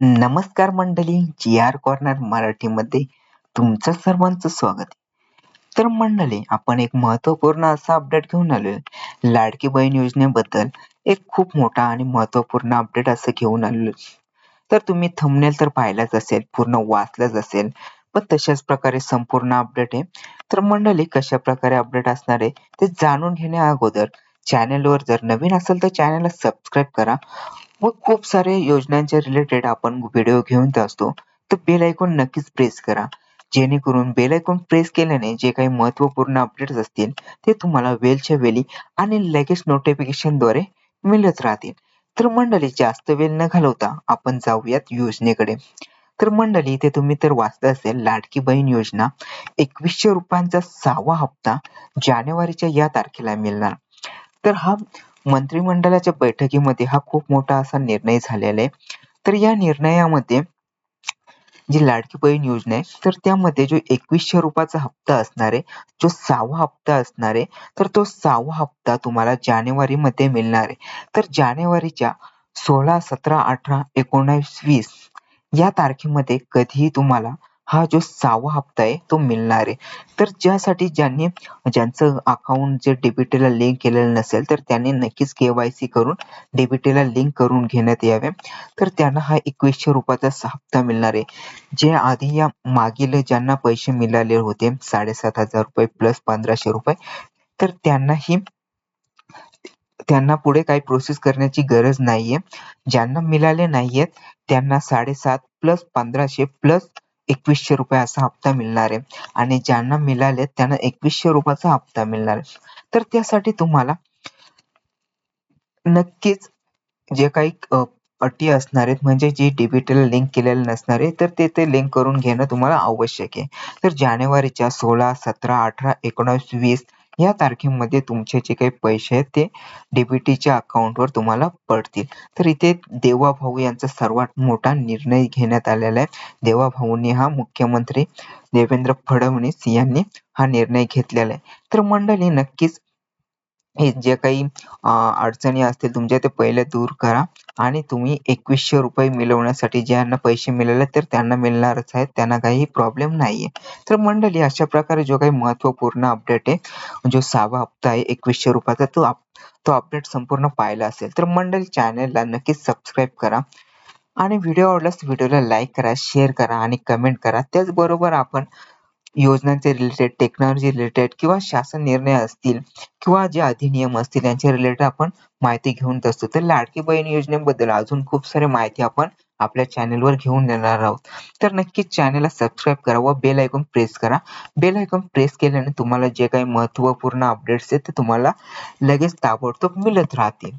नमस्कार मंडळी जी R corner मराठीमध्ये तुमचं सर्वांचं स्वागत. आहे तर मंडळी आपण एक महत्त्वपूर्ण असा अपडेट घेऊन आलोय. लाडकी बहीण योजनेबद्दल एक खूप मोठा आणि महत्त्वपूर्ण अपडेट असं घेऊन आलेलो तर तुम्ही थंबनेल तर पाहिलाच असेल पूर्ण वाचलंच असेल पण तशाच प्रकारे संपूर्ण अपडेट आहे. तर मंडळी कशा प्रकारे अपडेट असणार आहे ते जाणून घेण्या अगोदर चॅनलवर जर नवीन असेल तर चॅनलला सबस्क्राईब करा. व खूप सारे योजनांच्या रिलेटेड आपण व्हिडिओ घेऊन असतो. तर बेल आयकॉन नक्कीच प्रेस करा. जेणेकरून बेल आयकॉन प्रेस केल्याने जे काही महत्त्वपूर्ण अपडेट्स असतील ते तुम्हाला वेलच्या वेळी आणि लगेच नोटिफिकेशनद्वारे मिळत राहतील. तर मंडळी जास्त वेळ न घालवता आपण जाऊयात योजनेकडे. तर मंडळी इथे तुम्ही तर वाचलं असेल लाडकी बहीण योजना एकवीसशे रुपयांचा सहावा हप्ता जानेवारीच्या या तारखेला मिळणार. तर हा मंत्रिमंडळाच्या बैठकीमध्ये हा खूप मोठा असा निर्णय झालेला आहे. तर या निर्णयामध्ये जी लाडकी बहीण योजना आहे तर त्यामध्ये जो एकवीसशे रुपयाचा हप्ता असणार आहे जो सहावा हप्ता असणार आहे तर तो सहावा हप्ता तुम्हाला जानेवारीमध्ये मिळणार आहे. तर जानेवारीच्या सोळा सतरा अठरा एकोणावीस वीस या तारखेमध्ये कधीही तुम्हाला हा जो सहावा हप्ता आहे तो मिळणार आहे. तर ज्यासाठी ज्यांनी ज्यांचं अकाउंट जे डीबीटीला लिंक केलेलं नसेल तर त्यांनी नक्कीच केवायसी करून डेबिटीला लिंक करून घेण्यात यावे. तर त्यांना हा एकवीसशे रुपयाचा हप्ता मिळणार आहे. जे आधी या मागील ज्यांना पैसे मिळाले होते साडेसात हजार रुपये प्लस पंधराशे रुपये तर त्यांनाही त्यांना पुढे काही प्रोसेस करण्याची गरज नाहीये. ज्यांना मिळाले नाहीयेत त्यांना साडेसात प्लस पंधराशे प्लस एकवीसशे रुपयाचा हप्ता मिळणार आहे. आणि ज्यांना मिळाले त्यांना एकवीसशे रुपयाचा हप्ता मिळणार आहे. तर त्यासाठी तुम्हाला नक्कीच जे काही अटी असणार आहेत म्हणजे जी डिबिटल लिंक केलेले नसणार आहे तर ते ते लिंक करून घेणं तुम्हाला आवश्यक आहे. तर जानेवारीच्या सोळा सतरा अठरा एकोणावीस वीस या तारखेमध्ये तुमचे जे काही पैसे आहेत ते डीबीटीच्या अकाउंटवर तुम्हाला पडतील. तर इथे देवा भाऊ यांचा सर्वात मोठा निर्णय घेण्यात आलेला आहे. देवा भाऊंनी हा मुख्यमंत्री देवेंद्र फडणवीस यांनी हा निर्णय घेतलेला आहे. तर मंडळी नक्कीच हे जे काही अडचणी असतील तुमच्या ते पहिले दूर करा. आणि तुम्ही एकवीसशे रुपये मिळवण्यासाठी ज्यांना पैसे मिळाले तर त्यांना मिळणारच आहेत त्यांना काही प्रॉब्लेम नाहीये. तर मंडळी अशा प्रकारे जो काही महत्त्वपूर्ण अपडेट आहे जो सहावा हप्ता आहे एकवीसशे रुपयाचा तो तो अपडेट संपूर्ण पाहिला असेल. तर मंडळी चॅनलला नक्कीच सबस्क्राईब करा. आणि व्हिडिओ आवडल्यास व्हिडिओला लाईक करा शेअर करा आणि कमेंट करा. त्याचबरोबर आपण योजनांचे रिलेटेड टेक्नॉलॉजी रिलेटेड किंवा शासन निर्णय असतील किंवा जे अधिनियम असतील यांच्या रिलेटेड आपण माहिती घेऊन असतो. तर लाडकी बहीण योजनेबद्दल अजून खूप सारी माहिती आपण आपल्या चॅनेलवर घेऊन येणार आहोत. तर नक्कीच चॅनेलला सबस्क्राईब करा व बेल आयकॉन प्रेस करा. बेल आयकॉन प्रेस केल्याने तुम्हाला जे काही महत्त्वपूर्ण अपडेट्स आहेत ते तुम्हाला लगेच ताबडतोब मिळत राहतील.